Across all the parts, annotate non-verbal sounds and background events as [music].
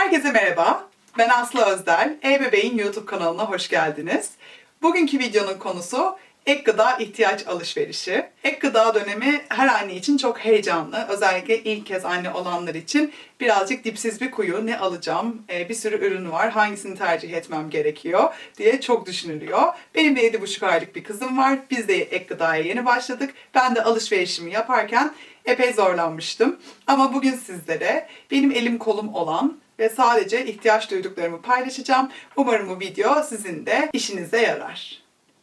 Herkese merhaba. Ben Aslı Özdel. E-Bebeğin YouTube kanalına hoş geldiniz. Bugünkü videonun konusu ek gıda ihtiyaç alışverişi. Ek gıda dönemi her anne için çok heyecanlı. Özellikle ilk kez anne olanlar için birazcık dipsiz bir kuyu. Ne alacağım? Ee, bir sürü ürün var. Hangisini tercih etmem gerekiyor diye çok düşünülüyor. Benim de 7,5 aylık bir kızım var. Biz de ek gıdaya yeni başladık. Ben de alışverişimi yaparken epey zorlanmıştım. Ama bugün sizlere benim elim kolum olan ve sadece ihtiyaç duyduklarımı paylaşacağım. Umarım bu video sizin de işinize yarar.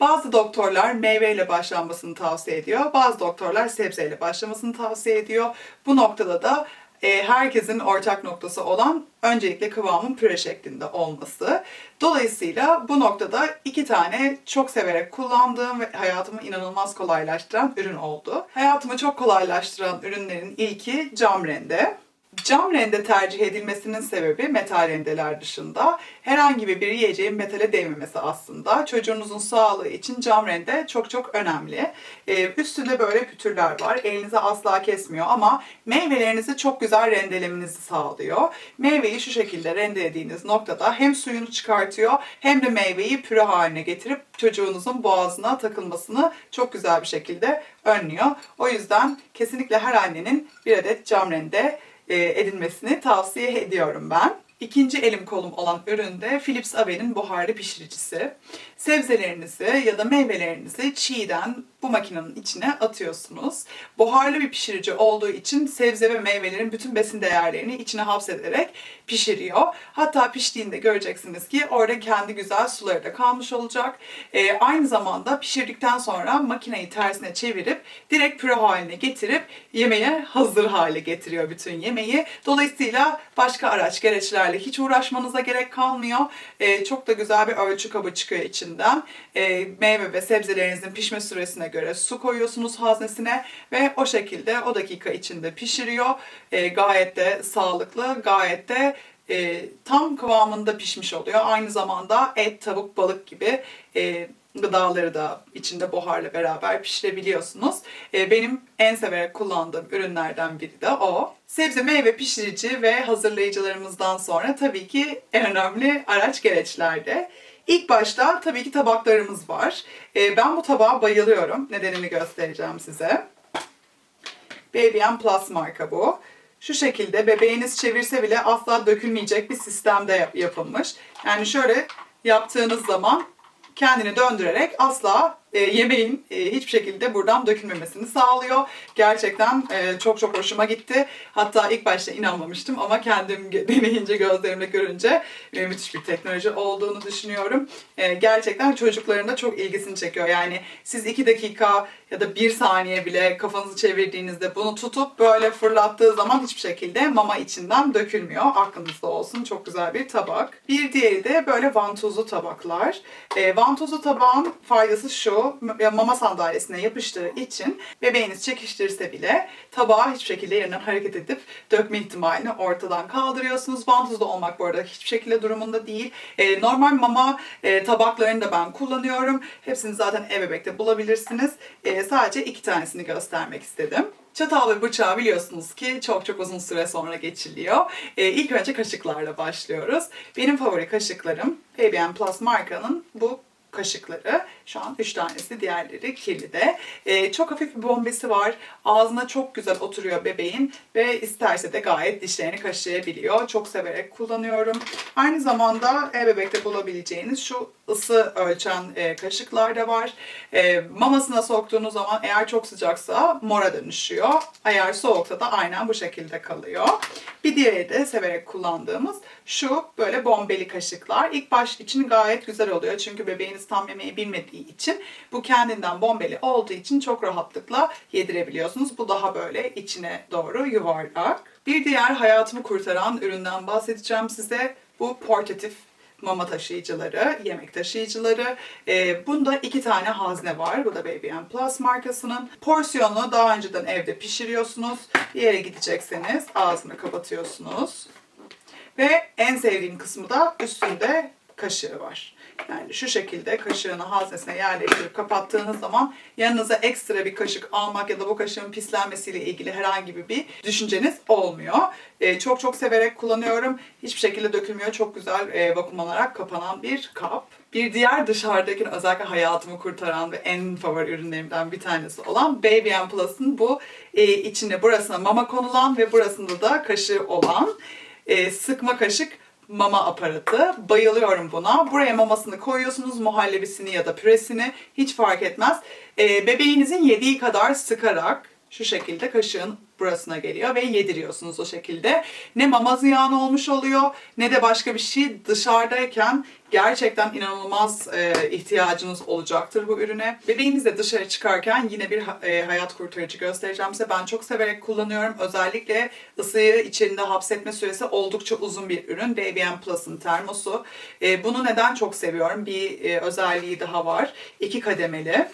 Bazı doktorlar meyveyle başlanmasını tavsiye ediyor. Bazı doktorlar sebzeyle başlamasını tavsiye ediyor. Bu noktada da e, herkesin ortak noktası olan öncelikle kıvamın püre şeklinde olması. Dolayısıyla bu noktada iki tane çok severek kullandığım ve hayatımı inanılmaz kolaylaştıran ürün oldu. Hayatımı çok kolaylaştıran ürünlerin ilki cam rende. Cam rende tercih edilmesinin sebebi metal rendeler dışında herhangi bir yiyeceğin metale değmemesi aslında. Çocuğunuzun sağlığı için cam rende çok çok önemli. Ee, üstünde böyle pütürler var. Elinizi asla kesmiyor ama meyvelerinizi çok güzel rendelemenizi sağlıyor. Meyveyi şu şekilde rendelediğiniz noktada hem suyunu çıkartıyor hem de meyveyi püre haline getirip çocuğunuzun boğazına takılmasını çok güzel bir şekilde önlüyor. O yüzden kesinlikle her annenin bir adet cam rende edinmesini tavsiye ediyorum ben. İkinci elim kolum olan ürün de Philips Ave'nin buharlı pişiricisi. Sebzelerinizi ya da meyvelerinizi çiğden bu makinenin içine atıyorsunuz. Buharlı bir pişirici olduğu için sebze ve meyvelerin bütün besin değerlerini içine hapsederek pişiriyor. Hatta piştiğinde göreceksiniz ki orada kendi güzel suları da kalmış olacak. Ee, aynı zamanda pişirdikten sonra makineyi tersine çevirip direkt püre haline getirip yemeğe hazır hale getiriyor bütün yemeği. Dolayısıyla başka araç gereçlerle hiç uğraşmanıza gerek kalmıyor. Ee, çok da güzel bir ölçü kabı çıkıyor içinden. Ee, meyve ve sebzelerinizin pişme süresine göre su koyuyorsunuz haznesine ve o şekilde o dakika içinde pişiriyor. Ee, gayet de sağlıklı, gayet de e, tam kıvamında pişmiş oluyor. Aynı zamanda et, tavuk, balık gibi e, gıdaları da içinde buharla beraber pişirebiliyorsunuz. E, benim en severek kullandığım ürünlerden biri de o. Sebze meyve pişirici ve hazırlayıcılarımızdan sonra tabii ki en önemli araç gereçlerde. İlk başta tabii ki tabaklarımız var. E, ben bu tabağa bayılıyorum. Nedenini göstereceğim size. Baby Plus marka bu. Şu şekilde bebeğiniz çevirse bile asla dökülmeyecek bir sistemde yap- yapılmış. Yani şöyle yaptığınız zaman kendini döndürerek asla e, yemeğin e, hiçbir şekilde buradan dökülmemesini sağlıyor. Gerçekten e, çok çok hoşuma gitti. Hatta ilk başta inanmamıştım ama kendim [laughs] deneyince gözlerimle görünce e, müthiş bir teknoloji olduğunu düşünüyorum. E, gerçekten çocukların da çok ilgisini çekiyor. Yani siz iki dakika ya da bir saniye bile kafanızı çevirdiğinizde bunu tutup böyle fırlattığı zaman hiçbir şekilde mama içinden dökülmüyor. Aklınızda olsun. Çok güzel bir tabak. Bir diğeri de böyle vantuzlu tabaklar. E, vantuzlu tabağın faydası şu. Mama sandalyesine yapıştığı için bebeğiniz çekiştirse bile tabağı hiçbir şekilde yerinden hareket edip dökme ihtimalini ortadan kaldırıyorsunuz. Vantuzlu olmak bu arada hiçbir şekilde durumunda değil. E, normal mama e, tabaklarını da ben kullanıyorum. Hepsini zaten ebebekte bulabilirsiniz. E, sadece iki tanesini göstermek istedim. Çatal ve bıçağı biliyorsunuz ki çok çok uzun süre sonra geçiliyor. Ee, ilk önce kaşıklarla başlıyoruz. Benim favori kaşıklarım M Plus markanın bu kaşıkları. Şu an 3 tanesi, diğerleri kirli de. Ee, çok hafif bir bombesi var. Ağzına çok güzel oturuyor bebeğin ve isterse de gayet dişlerini kaşıyabiliyor. Çok severek kullanıyorum. Aynı zamanda e-bebekte bulabileceğiniz şu ısı ölçen e, kaşıklar da var. E, mamasına soktuğunuz zaman eğer çok sıcaksa mora dönüşüyor. Eğer soğuksa da aynen bu şekilde kalıyor. Bir diğeri de severek kullandığımız şu böyle bombeli kaşıklar. İlk baş için gayet güzel oluyor. Çünkü bebeğiniz tam yemeği bilmediği için bu kendinden bombeli olduğu için çok rahatlıkla yedirebiliyorsunuz. Bu daha böyle içine doğru yuvarlak. Bir diğer hayatımı kurtaran üründen bahsedeceğim size. Bu portatif mama taşıyıcıları, yemek taşıyıcıları. Ee, bunda iki tane hazne var. Bu da Baby M Plus markasının. Porsiyonu daha önceden evde pişiriyorsunuz. Bir yere gidecekseniz ağzını kapatıyorsunuz. Ve en sevdiğim kısmı da üstünde kaşığı var. Yani şu şekilde kaşığını haznesine yerleştirip kapattığınız zaman yanınıza ekstra bir kaşık almak ya da bu kaşığın pislenmesiyle ilgili herhangi bir düşünceniz olmuyor. Ee, çok çok severek kullanıyorum. Hiçbir şekilde dökülmüyor. Çok güzel e, vakumlanarak kapanan bir kap. Bir diğer dışarıdaki özellikle hayatımı kurtaran ve en favori ürünlerimden bir tanesi olan Baby Plus'ın bu e, içine burasına mama konulan ve burasında da kaşığı olan e, sıkma kaşık mama aparatı. Bayılıyorum buna. Buraya mamasını koyuyorsunuz, muhallebisini ya da püresini hiç fark etmez. E, bebeğinizin yediği kadar sıkarak şu şekilde kaşığın burasına geliyor ve yediriyorsunuz o şekilde. Ne mama ziyan olmuş oluyor ne de başka bir şey dışarıdayken gerçekten inanılmaz e, ihtiyacınız olacaktır bu ürüne. Bebeğinizle dışarı çıkarken yine bir e, hayat kurtarıcı göstereceğim size. Ben çok severek kullanıyorum. Özellikle ısıyı içinde hapsetme süresi oldukça uzun bir ürün. Baby M Plus'ın termosu. E, bunu neden çok seviyorum? Bir e, özelliği daha var. İki kademeli.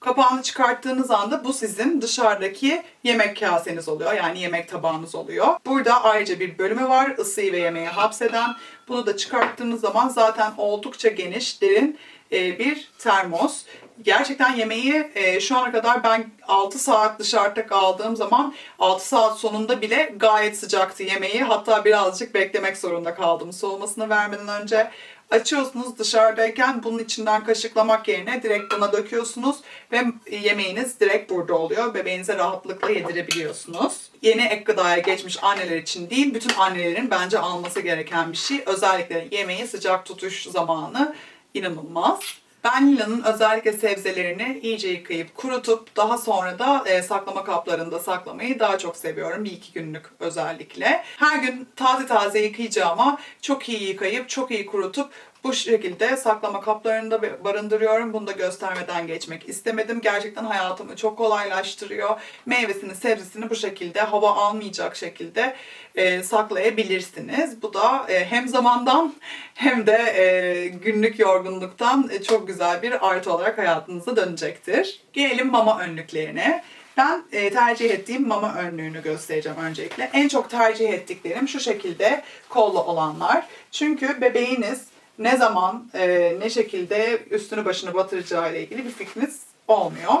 Kapağını çıkarttığınız anda bu sizin dışarıdaki yemek kaseniz oluyor. Yani yemek tabağınız oluyor. Burada ayrıca bir bölümü var. ısıyı ve yemeği hapseden. Bunu da çıkarttığınız zaman zaten oldukça geniş, derin e, bir termos. Gerçekten yemeği e, şu ana kadar ben 6 saat dışarıda kaldığım zaman 6 saat sonunda bile gayet sıcaktı yemeği. Hatta birazcık beklemek zorunda kaldım soğumasını vermeden önce. Açıyorsunuz dışarıdayken bunun içinden kaşıklamak yerine direkt buna döküyorsunuz ve yemeğiniz direkt burada oluyor. Bebeğinize rahatlıkla yedirebiliyorsunuz. Yeni ek gıdaya geçmiş anneler için değil, bütün annelerin bence alması gereken bir şey. Özellikle yemeği sıcak tutuş zamanı inanılmaz. Ben Lila'nın özellikle sebzelerini iyice yıkayıp kurutup daha sonra da e, saklama kaplarında saklamayı daha çok seviyorum. Bir iki günlük özellikle. Her gün taze taze yıkayacağıma çok iyi yıkayıp çok iyi kurutup bu şekilde saklama kaplarında barındırıyorum. Bunu da göstermeden geçmek istemedim. Gerçekten hayatımı çok kolaylaştırıyor. Meyvesini, sebzesini bu şekilde hava almayacak şekilde e, saklayabilirsiniz. Bu da e, hem zamandan [laughs] hem de e, günlük yorgunluktan e, çok güzel bir artı olarak hayatınıza dönecektir. Gelelim mama önlüklerine. Ben e, tercih ettiğim mama önlüğünü göstereceğim öncelikle. En çok tercih ettiklerim şu şekilde kollu olanlar. Çünkü bebeğiniz ne zaman, e, ne şekilde üstünü başını batıracağı ile ilgili bir fikriniz olmuyor.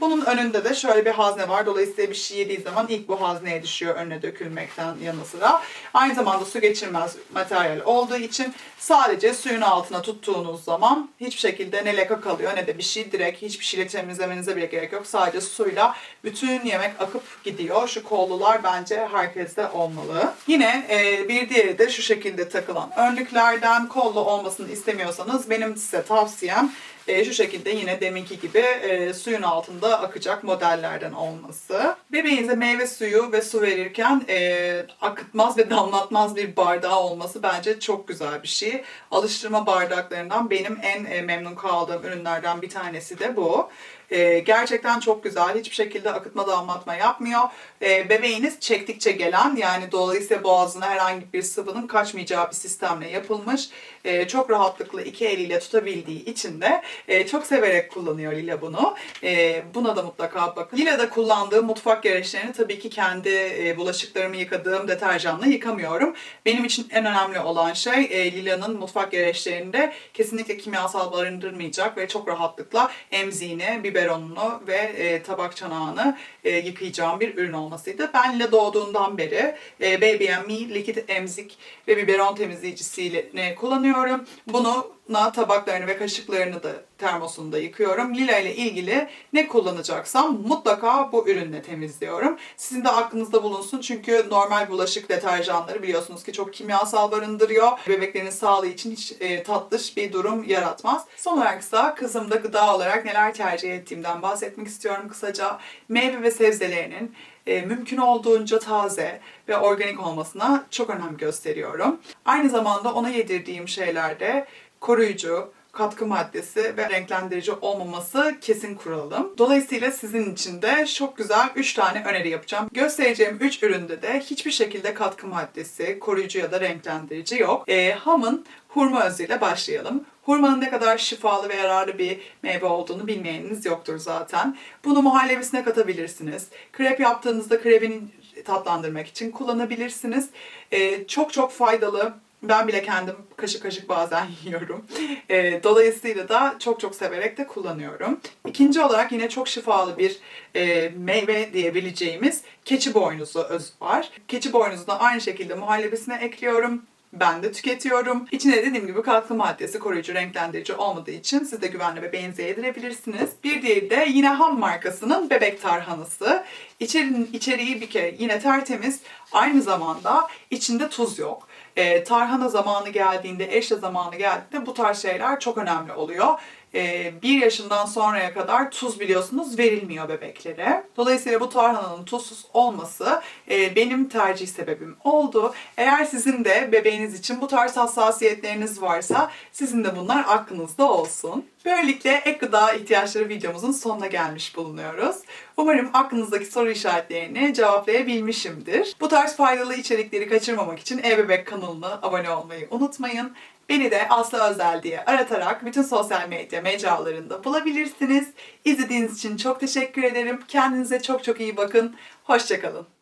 Bunun önünde de şöyle bir hazne var. Dolayısıyla bir şey yediği zaman ilk bu hazneye düşüyor önüne dökülmekten yanı sıra. Aynı zamanda su geçirmez materyal olduğu için sadece suyun altına tuttuğunuz zaman hiçbir şekilde ne leka kalıyor ne de bir şey direkt hiçbir şeyle temizlemenize bile gerek yok. Sadece suyla bütün yemek akıp gidiyor. Şu kollular bence herkeste olmalı. Yine e, bir diğeri de şu şekilde takılan önlüklerden kollu olmasını istemiyorsanız benim size tavsiyem e, şu şekilde yine deminki gibi e, suyun altında akacak modellerden olması. Bebeğinize meyve suyu ve su verirken e, akıtmaz ve damlatmaz bir bardağı olması bence çok güzel bir şey. Alıştırma bardaklarından benim en e, memnun kaldığım ürünlerden bir tanesi de bu. E, gerçekten çok güzel. Hiçbir şekilde akıtma damlatma yapmıyor. E, bebeğiniz çektikçe gelen yani dolayısıyla boğazına herhangi bir sıvının kaçmayacağı bir sistemle yapılmış. E, çok rahatlıkla iki eliyle tutabildiği için de e, çok severek kullanıyor Lila bunu. E, buna da mutlaka bakın. Lila'da kullandığım mutfak gereçlerini tabii ki kendi e, bulaşıklarımı yıkadığım deterjanla yıkamıyorum. Benim için en önemli olan şey e, Lila'nın mutfak gereçlerinde kesinlikle kimyasal barındırmayacak ve çok rahatlıkla emziğini, biberonunu ve e, tabak çanağını e, yıkayacağım bir ürün olmasıydı. Ben Lila doğduğundan beri e, Baby Me likit emzik ve biberon temizleyicisiyle kullanıyorum. Bunu na tabaklarını ve kaşıklarını da termosunda yıkıyorum. Lila ile ilgili ne kullanacaksam mutlaka bu ürünle temizliyorum. Sizin de aklınızda bulunsun çünkü normal bulaşık deterjanları biliyorsunuz ki çok kimyasal barındırıyor. Bebeklerin sağlığı için hiç e, tatlış bir durum yaratmaz. Son olarak ise kızımda gıda olarak neler tercih ettiğimden bahsetmek istiyorum kısaca. Meyve ve sebzelerinin e, mümkün olduğunca taze ve organik olmasına çok önem gösteriyorum. Aynı zamanda ona yedirdiğim şeylerde koruyucu, katkı maddesi ve renklendirici olmaması kesin kuralım. Dolayısıyla sizin için de çok güzel 3 tane öneri yapacağım. Göstereceğim 3 üründe de hiçbir şekilde katkı maddesi, koruyucu ya da renklendirici yok. E, hamın hurma özüyle başlayalım. Hurmanın ne kadar şifalı ve yararlı bir meyve olduğunu bilmeyeniniz yoktur zaten. Bunu muhallebisine katabilirsiniz. Krep yaptığınızda krepini tatlandırmak için kullanabilirsiniz. Ee, çok çok faydalı Ben bile kendim kaşık kaşık bazen [laughs] yiyorum. E, dolayısıyla da çok çok severek de kullanıyorum. İkinci olarak yine çok şifalı bir e, meyve diyebileceğimiz keçi boynuzu özü var. Keçi boynuzunu aynı şekilde muhallebisine ekliyorum. Ben de tüketiyorum. İçine dediğim gibi katkı maddesi, koruyucu, renklendirici olmadığı için siz de güvenli bebeğinize yedirebilirsiniz. Bir diğeri de yine ham markasının bebek tarhanası. İçerinin, içeriği bir kere yine tertemiz. Aynı zamanda içinde tuz yok. Ee, tarhana zamanı geldiğinde, eşle zamanı geldiğinde bu tarz şeyler çok önemli oluyor. Ee, bir yaşından sonraya kadar tuz biliyorsunuz verilmiyor bebeklere. Dolayısıyla bu tarhananın tuzsuz olması e, benim tercih sebebim oldu. Eğer sizin de bebeğiniz için bu tarz hassasiyetleriniz varsa sizin de bunlar aklınızda olsun. Böylelikle ek gıda ihtiyaçları videomuzun sonuna gelmiş bulunuyoruz. Umarım aklınızdaki soru işaretlerini cevaplayabilmişimdir. Bu tarz faydalı içerikleri kaçırmamak için E-Bebek kanalına abone olmayı unutmayın. Beni de Aslı Özel diye aratarak bütün sosyal medya mecralarında bulabilirsiniz. İzlediğiniz için çok teşekkür ederim. Kendinize çok çok iyi bakın. Hoşçakalın.